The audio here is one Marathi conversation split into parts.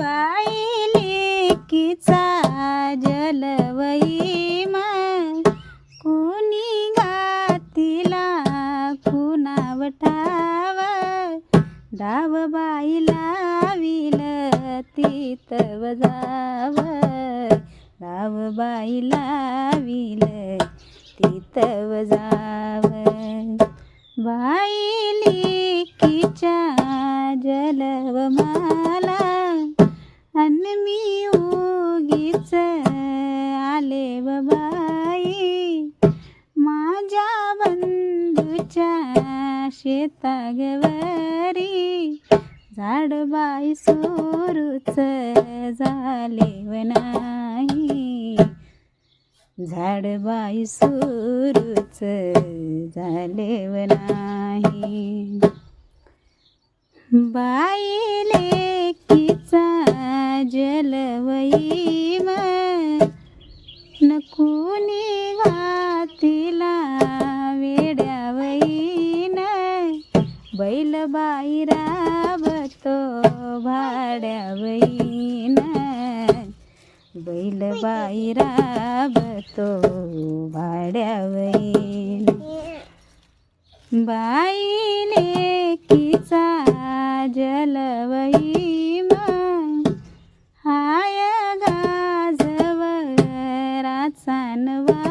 बाई किचा जलवई मग. कोणी गातीला कुणाव ठाव? डाव बाईला विल तव जाव. डाव बाईला विल तव जाव. बाईली मी उगीच आले बाई. माझ्या बंधूच्या शेतागवरी झाडबाई सोरूच झाले व नाही. झाडबाई सुरूच झाले व नाही. बाई लेकीचा जलवईम नकुनी कुणी वेड्यावईन बैल बाई राबतो भाड्यावईन बैल बाई राबतो भाड्यावईन बाई लेकीचा जलवई चानवा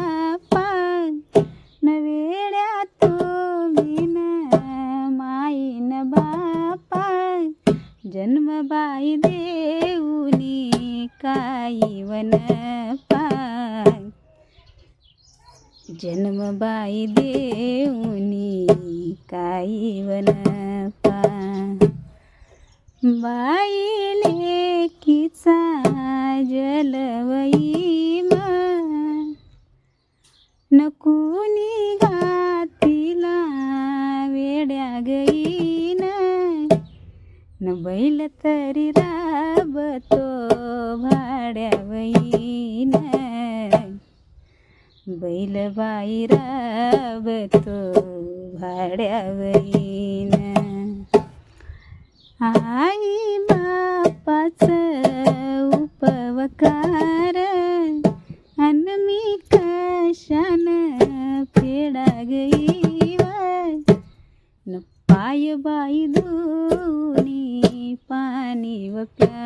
पाग नवेड्या तुम्हीन माईन बापा. जन्मबाई देऊनी काही वन पाय जन्मबाई देऊनी काही वन पाग. बाई लेकीचा न गातीला वेड्या गईन. न बैल तरी राबतो भाड्यावईन बैल बाई राबतो भाड्यावईन आई बापाच उपवकार फेडा गई न पाय बाई दोनी पाणी व प्याव